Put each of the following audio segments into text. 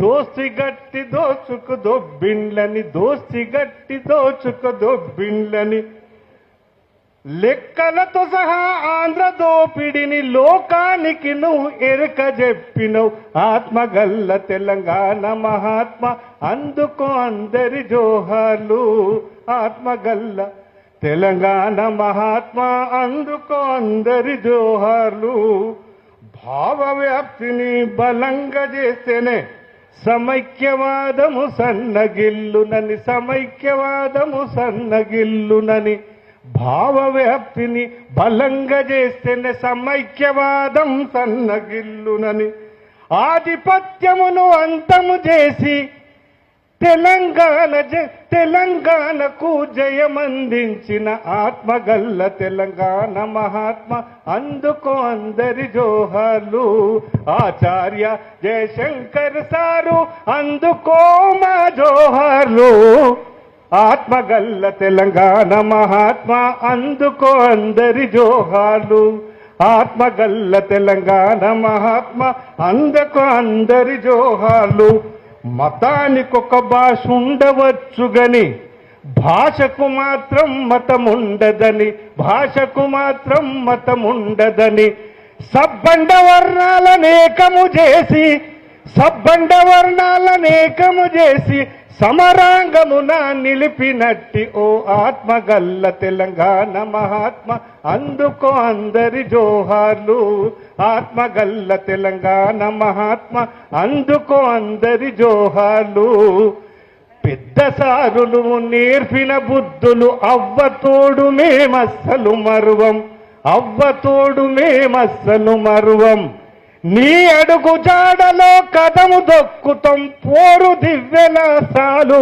దోసి గట్టి దోచుకు దొబ్బిండ్లని దోసి గట్టి దోచుకు దొబ్బిండ్లని. లెక్కలతో సహా ఆంధ్ర దోపిడిని లోకానికి నువ్వు ఎరుక చెప్పినవు ఆత్మగల్ల తెలంగాణ మహాత్మ అందుకో అందరి జోహార్లు. ఆత్మగల్ల తెలంగాణ మహాత్మ అందుకో అందరి జోహార్లు. భావ వ్యాప్తిని బలంగా చేస్తేనే సమైక్యవాదము సన్నగిల్లునని సమైక్యవాదము సన్నగిల్లునని భావవ్యాప్తిని బలంగా చేస్తేనే సమైక్యవాదం సన్నగిల్లునని ఆధిపత్యమును అంతము చేసి తెలంగాణ జ- తెలంగాణకు జయమందించిన ఆత్మగల్ల తెలంగాణ మహాత్మ. అందుకో అందరి జోహర్లు ఆచార్య జయశంకర్ సారు అందుకో మా జోహర్లు. ఆత్మగల్ల తెలంగాణ మహాత్మ అందుకో అందరి జోహార్లు. ఆత్మగల్ల తెలంగాణ మహాత్మ అందుకో అందరి జోహార్లు. మతానికొక భాష ఉండవచ్చు గని భాషకు మాత్రం మతముండదని భాషకు మాత్రం మతముండదని సబ్బండ వర్ణాలనేకము చేసి సబ్బండ వర్ణాలనేకము చేసి సమరాంగమున నిలిపినట్టి ఓ ఆత్మగల్ల తెలంగాణ మహాత్మ. అందుకో అందరి జోహార్లు ఆత్మగల్ల తెలంగాణ మహాత్మ. అందుకో అందరి జోహార్లు పెద్ద సారులు నేర్పిన బుద్ధులు అవ్వతోడు మేమస్సలు మరువం. అవ్వతోడు మేమస్సలు మరువం. నీ అడుగు జాడలో కదము దొక్కుతం పోరు దివ్యల సాలు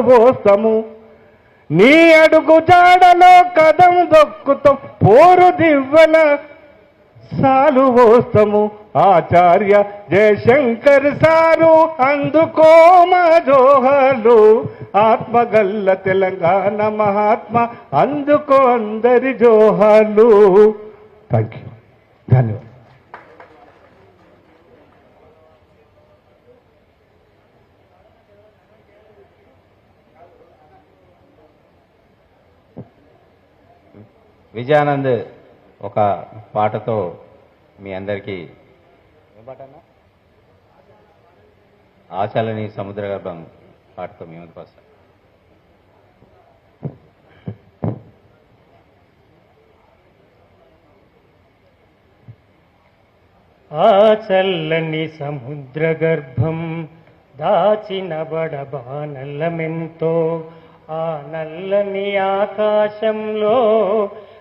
నీ అడుగు జాడలో కదము దొక్కుతం పోరు దివ్యల సాలు పోస్తాము ఆచార్య జయశంకర్ సారు అందుకో మా జోహర్లు ఆత్మగల్ల తెలంగాణ మహాత్మ అందుకో అందరి జోహర్లు థ్యాంక్ యూ ధన్యవాదాలు. విజయానంద్ ఒక పాటతో మీ అందరికీ ఆచలని సముద్ర గర్భం పాటతో మీ ముందుకు వస్తాం. ఆ చల్లని సముద్ర గర్భం దాచిన బడబానల్లమెంతో ఆ నల్లని ఆకాశంలో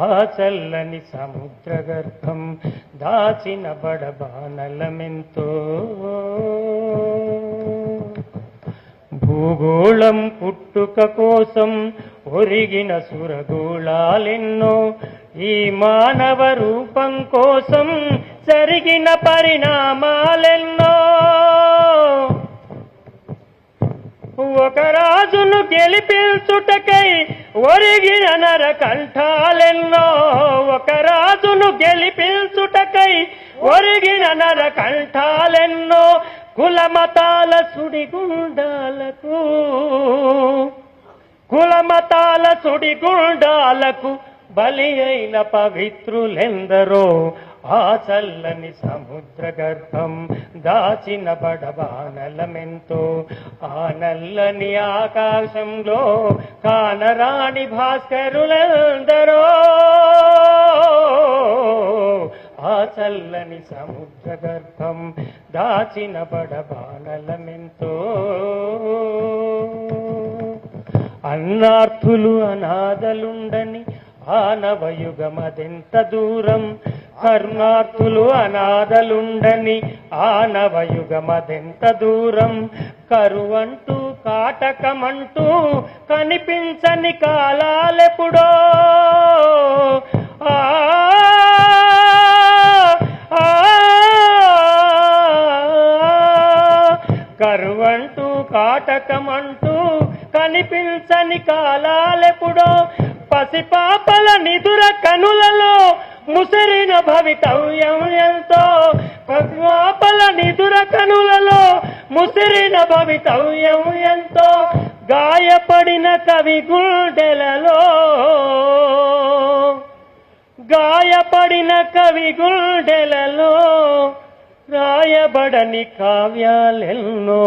ఆ చల్లని సముద్ర గర్భం దాచిన బడబానలమెంతో. భూగోళం పుట్టుక కోసం ఒరిగిన సురగోళాలెన్నో ఈ మానవ రూపం కోసం జరిగిన పరిణామాలెన్నో. ఒక రాజును గెలిపించుటకై ఒరిగిన నర కంఠాలెన్నో ఒక రాజును గెలిపించుటకై ఒరిగిన నర కంఠాలెన్నో కులమతాల సుడిగుండాలకు కులమతాల సుడిగుండాలకు బలి అయిన పవిత్రులెందరో ఆ చల్లని సముద్ర గర్భం దాచిన బడబానలమెంతో ఆ నల్లని ఆకాశంలో కానరాణి భాస్కరులందరో ఆ చల్లని సముద్ర గర్భం దాచిన బడబానలమెంతో అన్నార్థులు అనాథలుండని ఆనవయుగమదెంత దూరం కరుణార్థులు అనాథలుండని ఆనవయుగమదెంత దూరం? కరువంటూ కాటకమంటూ కనిపించని కాలాలెప్పుడో? ఆ కరువంటూ కాటకమంటూ కనిపించని కాలాలెప్పుడో? పసిపాపల నిదుర కనులలో ముసరిన భవితవ్యం ఎంతో. పసిపాపల నిదుర కనులలో ముసిరిన భవితవ్యం ఎంతో. గాయపడిన కవి గుండెలలో గాయపడిన కవి గుండెలలో రాయబడని కావ్యాలెన్నో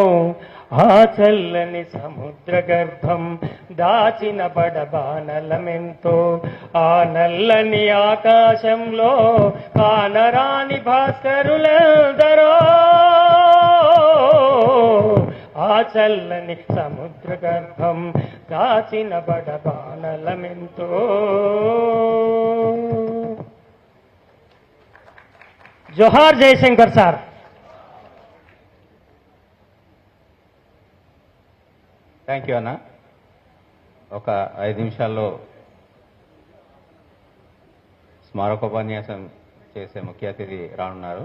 ఆ చల్లని సముద్ర గర్భం దాచిన బడబానలమెంతో ఆ నల్లని ఆకాశంలో కానరాని భాస్కరులెందరో. ఆ చల్లని సముద్ర గర్భం దాచిన బడబానలమెంతో జోహార్ జయశంకర్ సార్. థ్యాంక్ యూ అన్న ఒక ఐదు నిమిషాల్లో స్మారకోపన్యాసం చేసే ముఖ్య అతిథి రానున్నారు.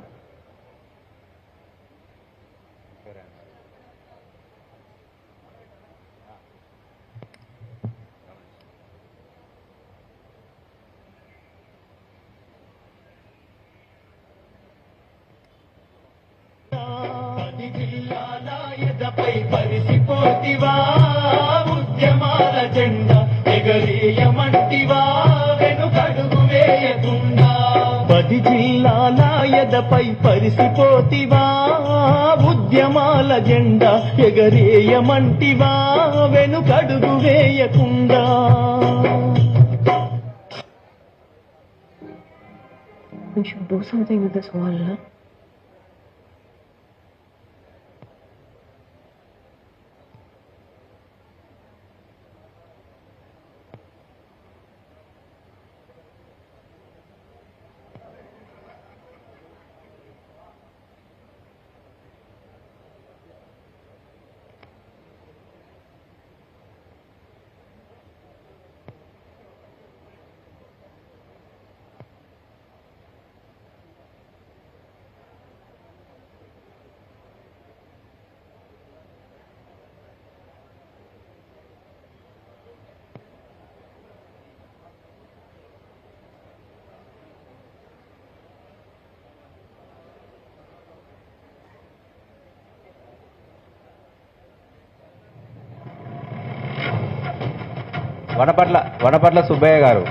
జిల్లా పై ఎదపై పరిసిపోతివా ఉద్యమాల జెండా ఎగరేయమంటివా వెనుకడుగు వేయకుండా పది జిల్లాల ఎదపై పరిసిపోతివా ఉద్యమాల జెండా ఎగరేయమంటివా వెనుకడుగు వేయకుండా We should do something with this wall, huh? Vanapatla Vanapatla Subbaiah గారు.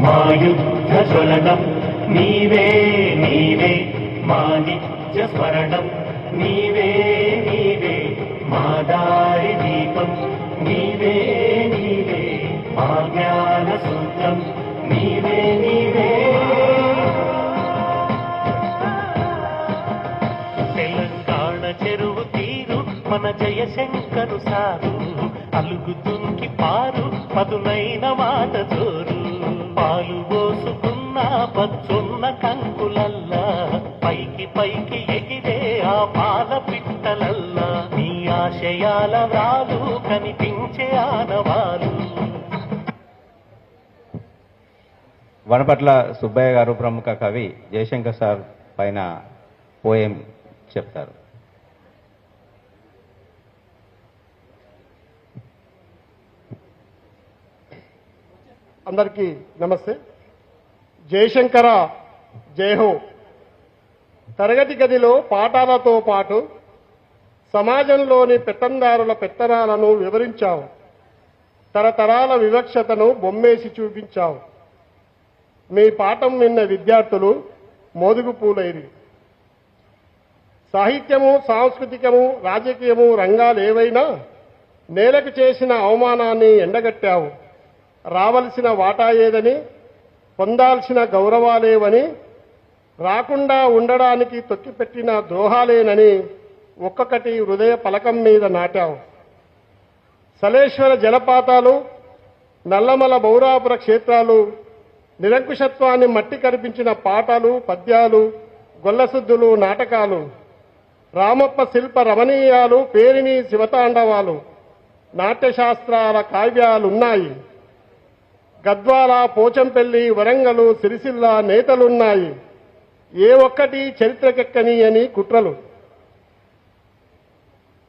మా యుద్ధ జ్వలనం నీవే నీవే. మా నిత్య స్మరణం నీవే నీవే. మా దారి దీపం నీవే నీవే. మా జ్ఞాన సూత్రం నీవే నీవే. తెలంగాణ చెరువు తీరు మన జయశంకరు సారు. అలుగు మధునైన మాట జోరు పాలు పోసుకున్న పచ్చున్న కంకులల్లా. పైకి పైకి ఎగిరే ఆ పాల పిట్టలల్లా. నీ ఆశయాల రాలు కనిపించే ఆనవాలు. వనపట్ల సుబ్బయ్య గారు ప్రముఖ కవి జయశంకర్ సార్ పైన పోయం చెప్తారు. అందరికీ నమస్తే. జయశంకర జయహో తరగతి గదిలో పాఠాలతో పాటు సమాజంలోని పెత్తందారుల పెత్తనాలను వివరించావు. తరతరాల వివక్షతను బొమ్మేసి చూపించావు. మీ పాఠం విన్న విద్యార్థులు మోదుగు పూలైరి. సాహిత్యము సాంస్కృతికము రాజకీయము రంగాలు ఏవైనా నేలకు చేసిన అవమానాన్ని ఎండగట్టావు. రావలసిన వాటా ఏదని పొందాల్సిన గౌరవాలేవని రాకుండా ఉండడానికి తొక్కిపెట్టిన ద్రోహాలేనని ఒక్కొక్కటి హృదయ పలకం మీద నాటావు సలేశ్వర జలపాతాలు నల్లమల బౌరాపుర క్షేత్రాలు నిరంకుశత్వాన్ని మట్టి కనిపించిన పాటలు పద్యాలు గొల్లసుద్దులు నాటకాలు రామప్ప శిల్ప రమణీయాలు పేరిని శివతాండవాలు నాట్యశాస్త్రాల కావ్యాలున్నాయి. గద్వాల పోచంపల్లి వరంగలు సిరిసిల్ల నేతలున్నాయి. ఏ ఒక్కటి చరిత్రకెక్కని అని కుట్రలు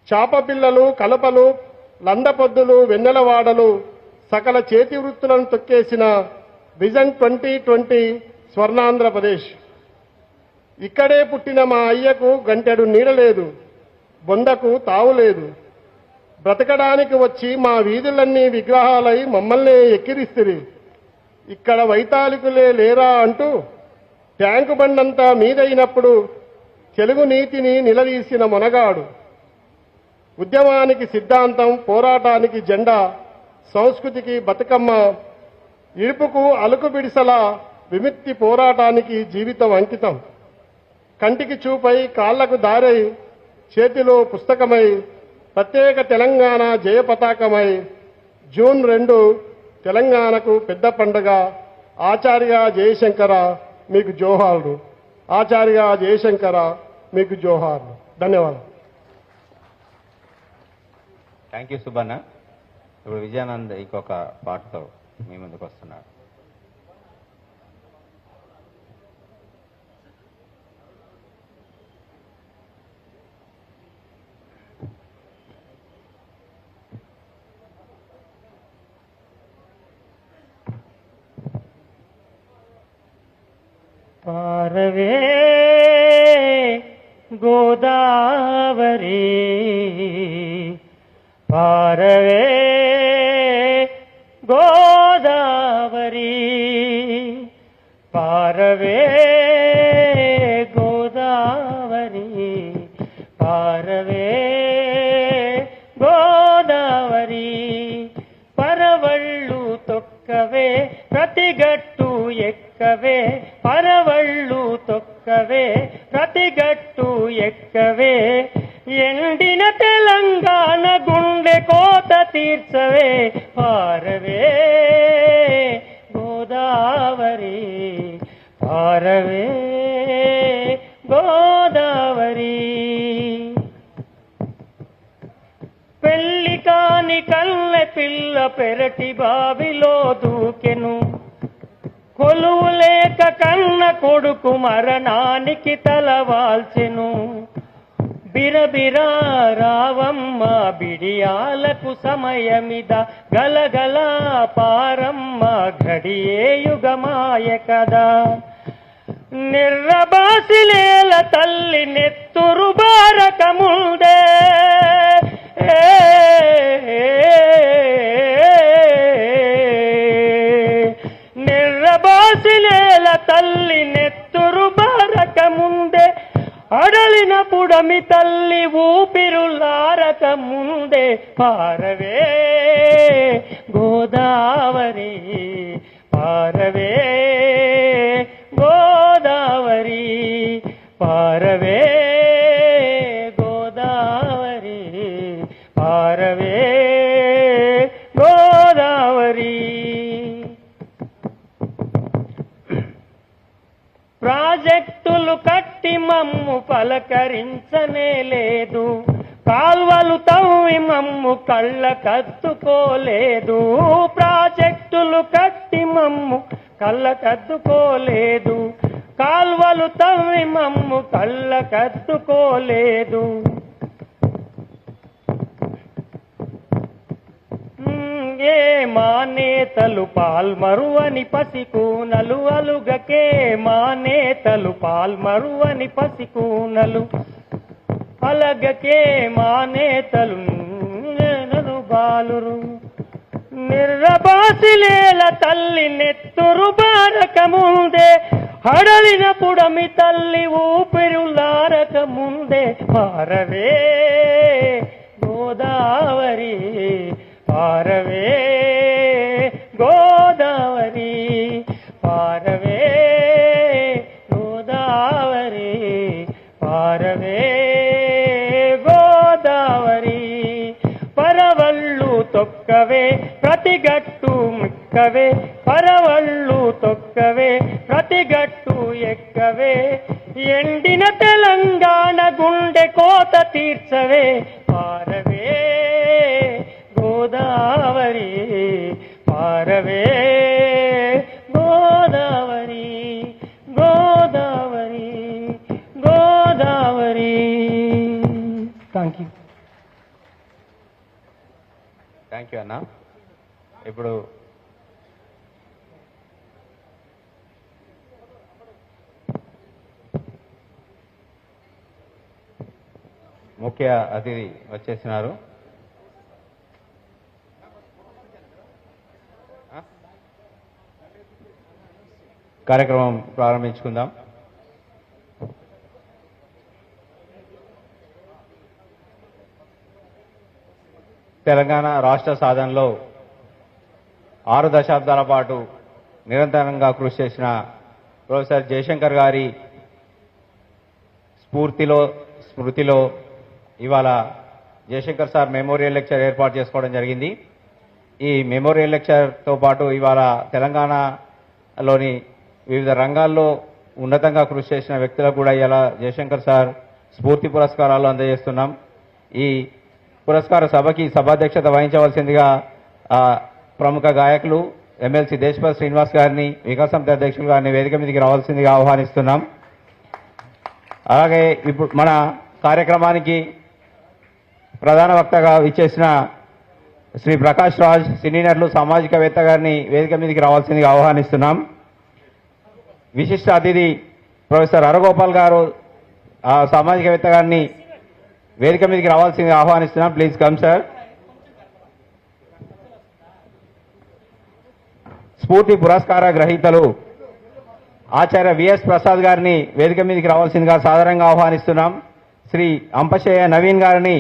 చాపపిల్లలు కలపలు లందపొద్దులు వెన్నెలవాడలు సకల చేతి వృత్తులను తొక్కేసిన విజన్ ట్వంటీ ట్వంటీ స్వర్ణాంధ్రప్రదేశ్ ఇక్కడే పుట్టిన మా అయ్యకు గంటెడు నీడలేదు బొందకు తావులేదు బ్రతకడానికి వచ్చి మా వీధులన్నీ విగ్రహాలై మమ్మల్ని ఎక్కిరిస్తుంది ఇక్కడ వైతాళికులే లేరా అంటూ ట్యాంకు బండంతా మీదైనప్పుడు తెలుగు నీతిని నిలదీసిన మొనగాడు. ఉద్యమానికి సిద్ధాంతం పోరాటానికి జెండా సంస్కృతికి బతుకమ్మ ఇడుపుకు అలుకు బిడిసల విముక్తి పోరాటానికి జీవితం అంకితం. కంటికి చూపై కాళ్ళకు దారై చేతిలో పుస్తకమై ప్రత్యేక తెలంగాణ జయ పతాకమై జూన్ రెండు తెలంగాణకు పెద్ద పండుగ. ఆచార్య జయశంకర మీకు జోహార్లు. ఆచార్య జయశంకర మీకు జోహార్లు. ధన్యవాదాలు. Thank you Subbanna. ఇప్పుడు విజయానంద్ ఇంకొక పాటతో మీ ముందుకు వస్తున్నారు పారవే గోదావరి పారవే గోదావరి పారవే ప్రతిగట్టు ఎక్కవే పరవళ్ళు తొక్కవే ప్రతిగట్టు ఎక్కవే. ఎండిన తెలంగాణ గుండె కోత తీర్చవే పారవే. గోదావరి పారవే. గోదావరి. పెళ్ళి కాని కల్లె పిల్ల పెరటి బావిలో దూకెను. కొలువు లేక కన్న కొడుకు మరణానికి తలవాల్చెను బిరబిరా రావమ్మ బిడియాలకు సమయమిద గలగల పారమ్మ ఘడియే యుగమాయ కదా నిర్రబాసిలేల తల్లి నెత్తురు బారక ముందే నిర్రబాసిలేల తల్లి నెత్తురు బారక ముందే అడలిన పుడమి తల్లి ఊపిరులారక ముందే పారవే గోదావరి పారవే పలకరించనే లేదు కాల్వలు తవ్వి మమ్ము కళ్ళ కత్తుకోలేదు. ప్రాజెక్టులు కట్టి మమ్ము కళ్ళ కత్తుకోలేదు. కాల్వలు తవ్వి మమ్ము కళ్ళ కత్తుకోలేదు. నేతలు పాల్మరు అని పసికూనలు అలుగకే మా నేతలు పాల్మరు అని పసికూనలు అలగకే మా నేతలు నన్ను బాలురు. నిర్రబాసిలేల తల్లి నెత్తురు బారకముందే హడలిన పుడమి తల్లి ఊపిరులారక ముందే పారవే గోదావరి పారవే ప్రతిగట్టు ముక్కవే పరవళ్ళు తొక్కవే ప్రతిగట్టు ఎక్కవే. ఎండిన తెలంగాణ గుండె కోత తీర్చవే పారవే Godavari పారవే Godavari Godavari Godavari. Thank you thank you అన్న. ఇప్పుడు ముఖ్య అతిథి వచ్చేసినారు. కార్యక్రమం ప్రారంభించుకుందాం. తెలంగాణ రాష్ట్ర సాధనలో ఆరు దశాబ్దాల పాటు నిరంతరంగా కృషి చేసిన ప్రొఫెసర్ జయశంకర్ గారి స్ఫూర్తిలో స్మృతిలో ఇవాళ జయశంకర్ సార్ మెమోరియల్ లెక్చర్ ఏర్పాటు చేసుకోవడం జరిగింది. ఈ మెమోరియల్ లెక్చర్తో పాటు ఇవాళ తెలంగాణలోని వివిధ రంగాల్లో ఉన్నతంగా కృషి చేసిన వ్యక్తులకు కూడా ఇలా జయశంకర్ సార్ స్ఫూర్తి పురస్కారాలు అందజేస్తున్నాం. ఈ పురస్కార సభకి సభాధ్యక్షత వహించవలసిందిగా ప్రముఖ గాయకులు ఎమ్మెల్సీ దేశపాల్ శ్రీనివాస్ గారిని వికాసం అధ్యక్షులు గారిని వేదిక మీదకి రావాల్సిందిగా ఆహ్వానిస్తున్నాం. అలాగే ఇప్పుడు మన కార్యక్రమానికి ప్రధాన వక్తగా ఇచ్చేసిన శ్రీ ప్రకాష్ రాజ్ సినీ నటులు సామాజికవేత్త గారిని వేదిక మీదకి రావాల్సిందిగా ఆహ్వానిస్తున్నాం. విశిష్ట అతిథి ప్రొఫెసర్ హరగోపాల్ గారు ఆ సామాజికవేత్త గారిని వేదిక మీదకి రావాల్సిందిగా ఆహ్వానిస్తున్నాం. Please come sir. స్ఫూర్తి పురస్కార గ్రహీతలు ఆచార్య విఎస్ ప్రసాద్ గారిని వేదిక మీదకి రావాల్సిందిగా సాధారణంగా ఆహ్వానిస్తున్నాం. శ్రీ అంపశయ్య నవీన్ గారిని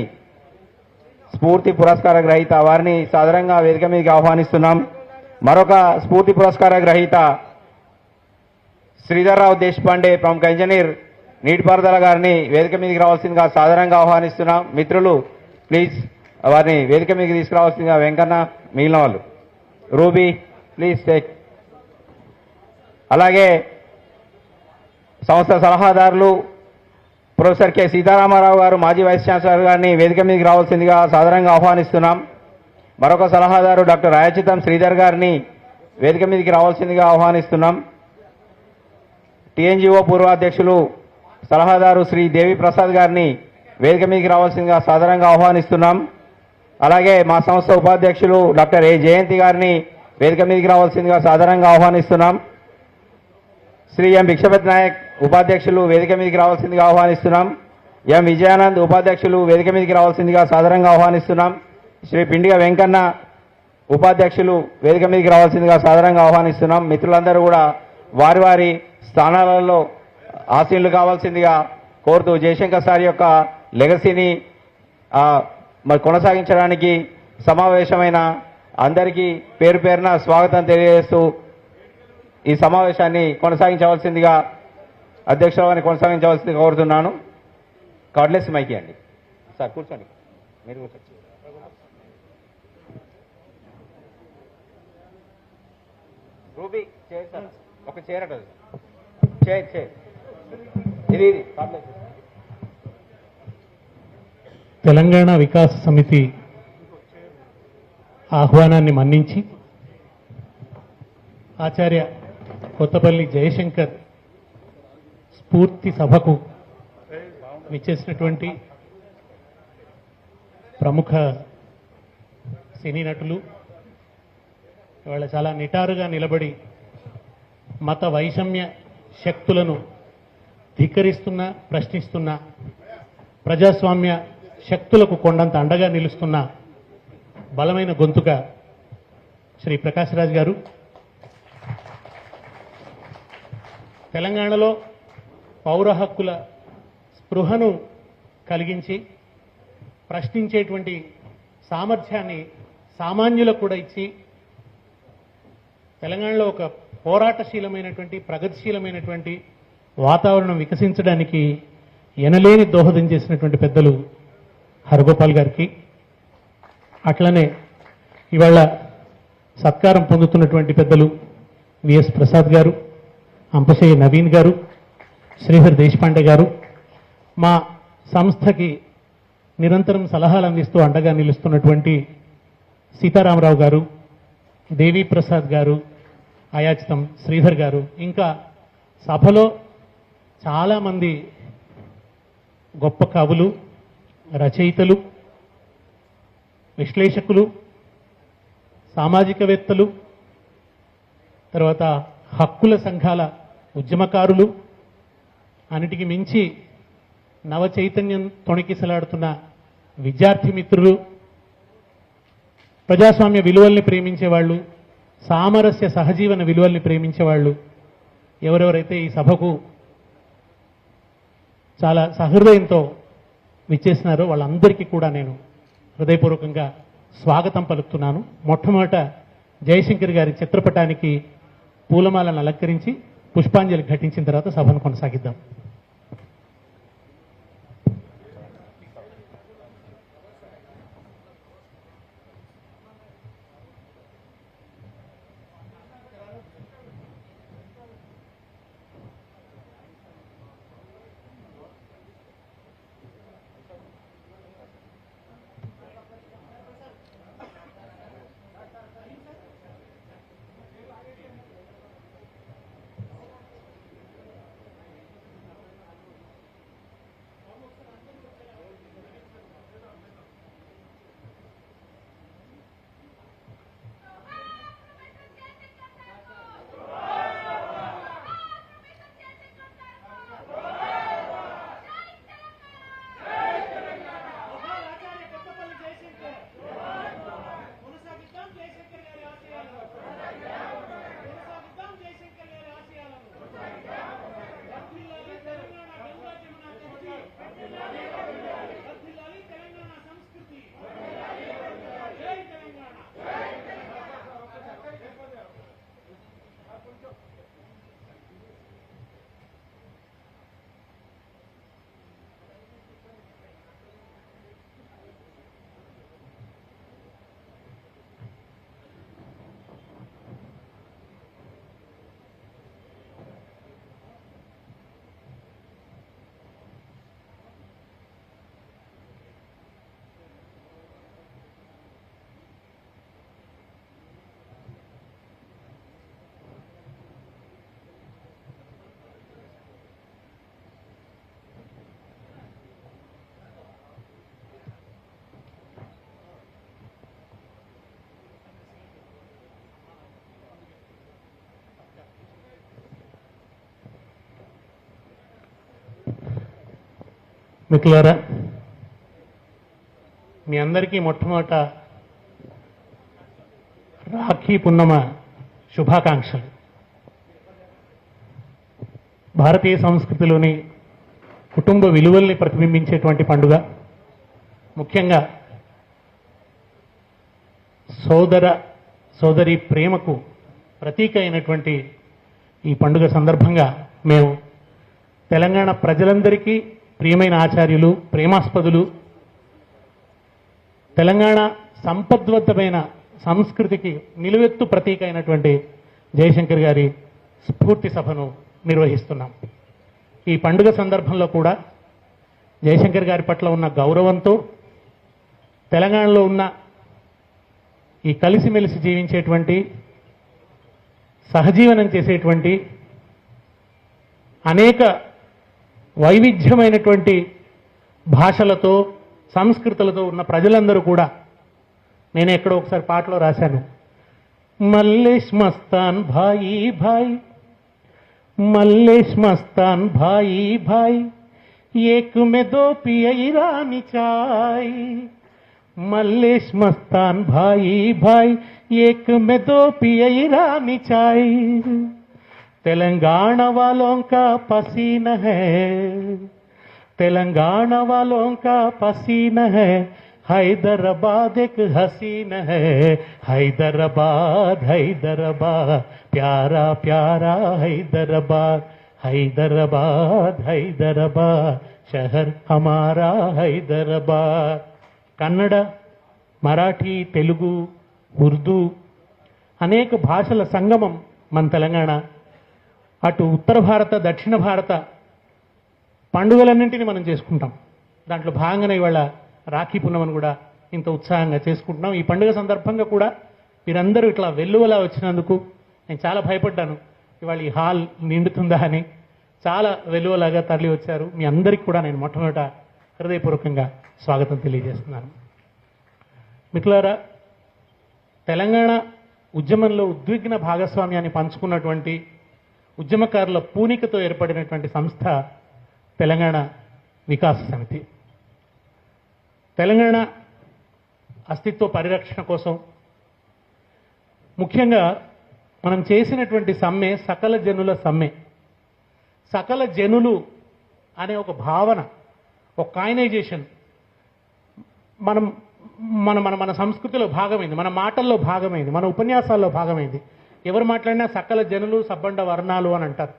స్ఫూర్తి పురస్కార గ్రహీత వారిని సాధారణంగా వేదిక మీదకి ఆహ్వానిస్తున్నాం. మరొక స్ఫూర్తి పురస్కార గ్రహీత శ్రీధర్రావు దేశపాండే ప్రముఖ ఇంజనీర్ నీటిపారుదల గారిని వేదిక మీదకి రావాల్సిందిగా సాధారణంగా ఆహ్వానిస్తున్నాం. మిత్రులు ప్లీజ్ వారిని వేదిక మీదకి తీసుకురావాల్సిందిగా వెంకన్న మిగిలిన వాళ్ళు. Ruby please take. అలాగే సంస్థ సలహాదారులు ప్రొఫెసర్ కె సీతారామారావు గారు మాజీ వైస్ ఛాన్సలర్ గారిని వేదిక మీదకి రావాల్సిందిగా సాధారణంగా ఆహ్వానిస్తున్నాం. మరొక సలహాదారు డాక్టర్ రాయచితం శ్రీధర్ గారిని వేదిక మీదకి రావాల్సిందిగా ఆహ్వానిస్తున్నాం. టీఎన్జిఓ పూర్వాధ్యక్షులు సలహాదారు శ్రీ దేవి ప్రసాద్ గారిని వేదిక మీదకి రావాల్సిందిగా సాధారణంగా ఆహ్వానిస్తున్నాం. అలాగే మా సంస్థ ఉపాధ్యక్షులు డాక్టర్ ఏ జయంతి గారిని వేదిక మీదకి రావాల్సిందిగా సాధారణంగా ఆహ్వానిస్తున్నాం. శ్రీ ఎం భిక్షపతి నాయక్ ఉపాధ్యక్షులు వేదిక మీదకి రావాల్సిందిగా ఆహ్వానిస్తున్నాం. ఎం విజయానంద్ ఉపాధ్యక్షులు వేదిక మీదకి రావాల్సిందిగా సాధారణంగా ఆహ్వానిస్తున్నాం. శ్రీ పిండిగ వెంకన్న ఉపాధ్యక్షులు వేదిక మీదకి రావాల్సిందిగా సాధారణంగా ఆహ్వానిస్తున్నాం. మిత్రులందరూ కూడా వారి వారి స్థానాలలో ఆశీనులు కావాల్సిందిగా కోరుతూ జయశంకర్ సార్ యొక్క లెగసీని మరి కొనసాగించడానికి సమావేశమైన అందరికీ పేరు పేరున స్వాగతం తెలియజేస్తూ ఈ సమావేశాన్ని కొనసాగించవలసిందిగా అధ్యక్షులని కొనసాగించవలసిందిగా కోరుతున్నాను. కార్డ్లెస్ మైకి అండి? సార్ కూర్చోండి. మీరు కూర్చోండి. రూబీ చైర్ ఒక చైర్ అట ఇది కార్డ్లెస్ తెలంగాణ వికాస సమితి ఆహ్వానాన్ని మన్నించి ఆచార్య కొత్తపల్లి జయశంకర్ స్ఫూర్తి సభకు విచ్చేసినటువంటి ప్రముఖ సినీ నటులు ఇవాళ చాలా నిటారుగా నిలబడి మత వైషమ్య శక్తులను ధిక్కరిస్తున్న ప్రశ్నిస్తున్న ప్రజాస్వామ్య శక్తులకు కొండంత అండగా నిలుస్తున్న బలమైన గొంతుక శ్రీ ప్రకాశ్రాజ్ గారు. తెలంగాణలో పౌర హక్కుల స్పృహను కలిగించి ప్రశ్నించేటువంటి సామర్థ్యాన్ని సామాన్యులకు కూడా ఇచ్చి తెలంగాణలో ఒక పోరాటశీలమైనటువంటి ప్రగతిశీలమైనటువంటి వాతావరణం వికసించడానికి ఎనలేని దోహదం చేసినటువంటి పెద్దలు హరగోపాల్ గారికి. అట్లనే ఇవాళ సత్కారం పొందుతున్నటువంటి పెద్దలు విఎస్ ప్రసాద్ గారు అంపశయ్య నవీన్ గారు శ్రీహరి దేశపాండే గారు. మా సంస్థకి నిరంతరం సలహాలు అందిస్తూ అండగా నిలుస్తున్నటువంటి సీతారామరావు గారు దేవి ప్రసాద్ గారు అయాచితం శ్రీధర్ గారు. ఇంకా సభలో చాలామంది గొప్ప కవులు రచయితలు విశ్లేషకులు సామాజికవేత్తలు తర్వాత హక్కుల సంఘాల ఉద్యమకారులు అన్నిటికి మించి నవ చైతన్యం తొణికిసలాడుతున్న విద్యార్థి మిత్రులు ప్రజాస్వామ్య విలువల్ని ప్రేమించేవాళ్ళు సామరస్య సహజీవన విలువల్ని ప్రేమించేవాళ్ళు ఎవరెవరైతే ఈ సభకు చాలా సహృదయంతో విచ్చేసినారో వాళ్ళందరికీ కూడా నేను హృదయపూర్వకంగా స్వాగతం పలుకుతున్నాను. మొట్టమొదట జయశంకర్ గారి చిత్రపటానికి పూలమాలను అలంకరించి పుష్పాంజలి ఘటించిన తర్వాత సభను కొనసాగిద్దాం. మిత్రులారా మీ అందరికీ మొట్టమొదట రాఖీ పున్నమ శుభాకాంక్షలు. భారతీయ సంస్కృతిలోని కుటుంబ విలువల్ని ప్రతిబింబించేటువంటి పండుగ. ముఖ్యంగా సోదర సోదరి ప్రేమకు ప్రతీక అయినటువంటి ఈ పండుగ సందర్భంగా మేము తెలంగాణ ప్రజలందరికీ ప్రియమైన ఆచార్యులు ప్రేమాస్పదులు తెలంగాణ సంపద్వంతమైన సంస్కృతికి నిలువెత్తు ప్రతీక అయినటువంటి జయశంకర్ గారి స్ఫూర్తి సభను నిర్వహిస్తున్నాం. ఈ పండుగ సందర్భంలో కూడా జయశంకర్ గారి పట్ల ఉన్న గౌరవంతో తెలంగాణలో ఉన్న ఈ కలిసిమెలిసి జీవించేటువంటి సహజీవనం చేసేటువంటి అనేక వైవిధ్యమైనటువంటి భాషలతో సంస్కృతులతో ఉన్న ప్రజలందరూ కూడా నేను ఎక్కడో ఒకసారి పాటలో రాశాను. మల్లేష్ మస్తాన్ భాయి భాయ్ మల్లేష్ మస్తాన్ భాయి భాయ్ ఏక్ మే దో పియై రాని చాయ్. మల్లేష్ మస్తాన్ భాయి భాయ్ ఏక్ మే దో పియై రాని చాయ్. तेलंगाना वालों का पसीना है तेलंगाना वालों का पसीना है हैदराबाद एक हसीन है हैदराबाद हैदराबाद प्यारा प्यारा हैदराबाद हैदराबाद हैदराबाद शहर हमारा हैदराबाद కన్నడ మరాఠీ తెలుగు ఉర్దూ అనేక భాషల సంగమం మన తెలంగాణ అటు ఉత్తర భారత దక్షిణ భారత పండుగలన్నింటినీ మనం చేసుకుంటాం. దాంట్లో భాగంగానే ఇవాళ రాఖీ పున్నమని కూడా ఇంత ఉత్సాహంగా చేసుకుంటున్నాం. ఈ పండుగ సందర్భంగా కూడా మీరందరూ ఇట్లా వెల్లువలా వచ్చినందుకు నేను చాలా భయపడ్డాను. ఇవాళ ఈ హాల్ నిండుతుందా అని చాలా వెలువలాగా తరలి వచ్చారు. మీ అందరికీ కూడా నేను మొట్టమొదట హృదయపూర్వకంగా స్వాగతం తెలియజేస్తున్నాను. మిత్రులారా తెలంగాణ ఉద్యమంలో ఉద్విగ్న భాగస్వామ్యాన్ని పంచుకున్నటువంటి ఉద్యమకారుల పూనికతో ఏర్పడినటువంటి సంస్థ తెలంగాణ వికాస సమితి. తెలంగాణ అస్తిత్వ పరిరక్షణ కోసం ముఖ్యంగా మనం చేసినటువంటి సమ్మె సకల జనుల సమ్మె. సకల జనులు అనే ఒక భావన ఒక కాయినైజేషన్ మనం మన మన మన సంస్కృతిలో భాగమైంది మన మాటల్లో భాగమైంది మన ఉపన్యాసాల్లో భాగమైంది. ఎవరు మాట్లాడినా సకల జనులు సబ్బండ వర్ణాలు అని అంటారు.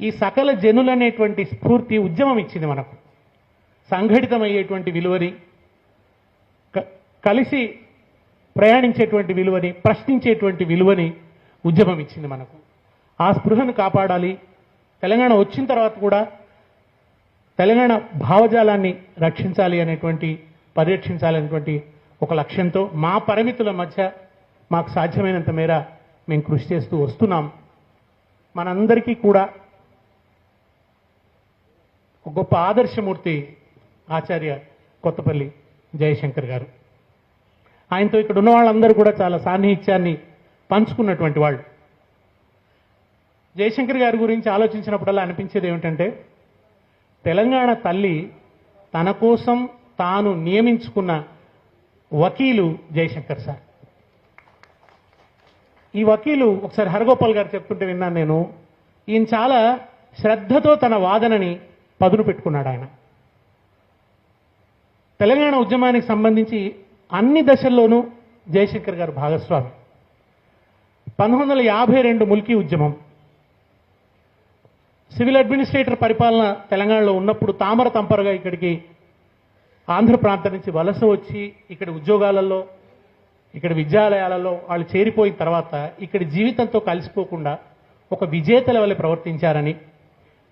ఈ సకల జనులు అనేటువంటి స్ఫూర్తి ఉద్యమం ఇచ్చింది మనకు. సంఘటితమయ్యేటువంటి విలువని క- కలిసి ప్రయాణించేటువంటి విలువని ప్రశ్నించేటువంటి విలువని ఉద్యమం ఇచ్చింది మనకు. ఆ స్పృహను కాపాడాలి. తెలంగాణ వచ్చిన తర్వాత కూడా తెలంగాణ భావజాలాన్ని రక్షించాలి అనేటువంటి పరిరక్షించాలనేటువంటి ఒక లక్ష్యంతో మా పరిమితుల మధ్య మాకు సాధ్యమైనంత మేర మేము కృషి చేస్తూ వస్తున్నాం. మనందరికీ కూడా ఒక గొప్ప ఆదర్శమూర్తి ఆచార్య కొత్తపల్లి జయశంకర్ గారు. ఆయనతో ఇక్కడ ఉన్న వాళ్ళందరూ కూడా చాలా సాన్నిహిత్యాన్ని పంచుకున్నటువంటి వాళ్ళు. జయశంకర్ గారి గురించి ఆలోచించినప్పుడల్లా అనిపించేది ఏమిటంటే తెలంగాణ తల్లి తన కోసం తాను నియమించుకున్న వకీలు జయశంకర్ సార్. ఈ వకీలు ఒకసారి హరగోపాల్ గారు చెప్తుంటే విన్నాను నేను. ఈయన చాలా శ్రద్ధతో తన వాదనని పదును పెట్టుకున్నాడు ఆయన. తెలంగాణ ఉద్యమానికి సంబంధించి అన్ని దశల్లోనూ జయశంకర్ గారు భాగస్వామి. పంతొమ్మిది వందల యాభై రెండు ముల్కీ ఉద్యమం. సివిల్ అడ్మినిస్ట్రేటర్ పరిపాలన తెలంగాణలో ఉన్నప్పుడు తామర తంపరగా ఇక్కడికి ఆంధ్ర ప్రాంతం నుంచి వలస వచ్చి ఇక్కడ ఉద్యోగాలలో ఇక్కడ విద్యాలయాలలో వాళ్ళు చేరిపోయిన తర్వాత ఇక్కడ జీవితంతో కలిసిపోకుండా ఒక విజేతల వల్ల ప్రవర్తించారని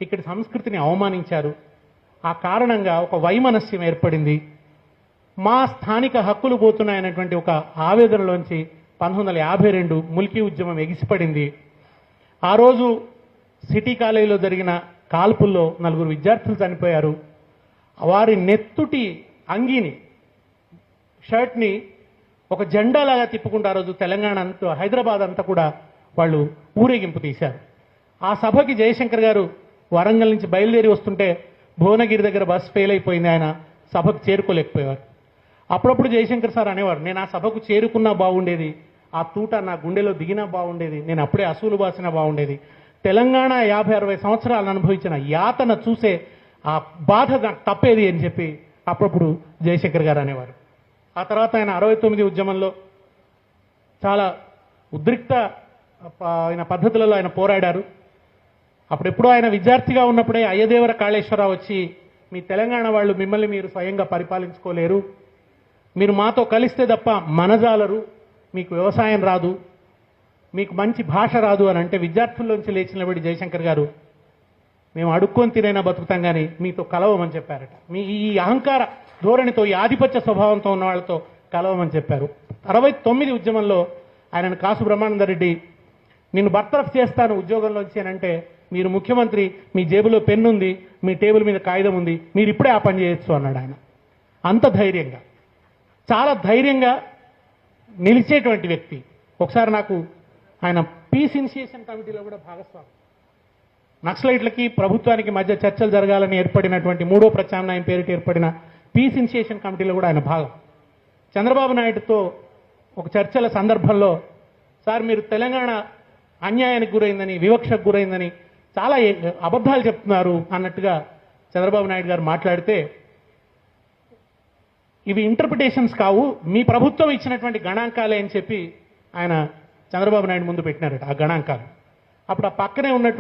ఇక్కడ సంస్కృతిని అవమానించారు. ఆ కారణంగా ఒక వైమనస్యం ఏర్పడింది. మా స్థానిక హక్కులు పోతున్నాయనేటువంటి ఒక ఆవేదనలోంచి పంతొమ్మిది వందల యాభై రెండు ములికీ ఉద్యమం ఎగిసిపడింది. ఆ రోజు సిటీ కాలేజీలో జరిగిన కాల్పుల్లో నలుగురు విద్యార్థులు చనిపోయారు. వారి నెత్తుటి అంగీని షర్ట్ని ఒక జెండాలాగా తిప్పుకుంటూ ఆ రోజు తెలంగాణ అంతా హైదరాబాద్ అంతా కూడా వాళ్ళు ఊరేగింపు తీశారు. ఆ సభకి జయశంకర్ గారు వరంగల్ నుంచి బయలుదేరి వస్తుంటే భువనగిరి దగ్గర బస్ ఫెయిల్ అయిపోయింది ఆయన సభకు చేరుకోలేకపోయేవారు అప్పుడప్పుడు జయశంకర్ సార్ అనేవారు నేను ఆ సభకు చేరుకున్నా బాగుండేది ఆ తూట నా గుండెలో దిగినా బాగుండేది నేను అప్పుడే అసూలు బాసినా బాగుండేది. తెలంగాణ యాభై అరవై సంవత్సరాలు అనుభవించిన యాతన చూసే ఆ బాధ నాకు తప్పేది అని చెప్పి అప్పుడప్పుడు జయశంకర్ గారు అనేవారు. ఆ తర్వాత ఆయన అరవై తొమ్మిది ఉద్యమంలో చాలా ఉద్రిక్త ప- ఆయన పద్ధతులలో ఆయన పోరాడారు. అప్పుడెప్పుడో ఆయన విద్యార్థిగా ఉన్నప్పుడే అయ్యదేవర కాళేశ్వరరావు వచ్చి మీ తెలంగాణ వాళ్ళు మిమ్మల్ని మీరు స్వయంగా పరిపాలించుకోలేరు. మీరు మాతో కలిస్తే తప్ప మనజాలరు మీకు వ్యవసాయం రాదు. మీకు మంచి భాష రాదు అని అంటే విద్యార్థుల్లోంచి లేచినబడి జయశంకర్ గారు మేము అడుక్కొని తినైనా బతుకుతాం కానీ మీతో కలవమని చెప్పారట. మీ ఈ అహంకార ధోరణితో ఈ ఆధిపత్య స్వభావంతో ఉన్న వాళ్ళతో కలవమని చెప్పారు. అరవై తొమ్మిది ఉద్యమంలో ఆయనను కాసు బ్రహ్మానందరెడ్డి నిన్ను బర్తరఫ్ చేస్తాను ఉద్యోగంలోంచి అని అంటే మీరు ముఖ్యమంత్రి మీ జేబులో పెన్ను ఉంది మీ టేబుల్ మీద కాగితం ఉంది మీరు ఇప్పుడే ఆ పని చేయొచ్చు అన్నాడు ఆయన. అంత ధైర్యంగా చాలా ధైర్యంగా నిలిచేటువంటి వ్యక్తి. ఒకసారి నాకు ఆయన పీస్ ఇనిషియేషన్ కమిటీలో కూడా భాగస్వామి. నక్సలైట్లకి ప్రభుత్వానికి మధ్య చర్చలు జరగాలని ఏర్పడినటువంటి మూడో ప్రత్యామ్నాయం పేరిట ఏర్పడిన పీస్ ఇనిషియేషన్ కమిటీలో కూడా ఆయన భాగం. చంద్రబాబు నాయుడుతో ఒక చర్చల సందర్భంలో సార్ మీరు తెలంగాణ అన్యాయానికి గురైందని వివక్షకు గురైందని చాలా అబద్ధాలు చెప్తున్నారు అన్నట్టుగా చంద్రబాబు నాయుడు గారు మాట్లాడితే ఇవి ఇంటర్ప్రిటేషన్స్ కావు మీ ప్రభుత్వం ఇచ్చినటువంటి గణాంకాలే అని చెప్పి ఆయన చంద్రబాబు నాయుడు ముందు పెట్టినారట ఆ గణాంకాలు. అప్పుడు ఆ పక్కనే ఉన్నటువంటి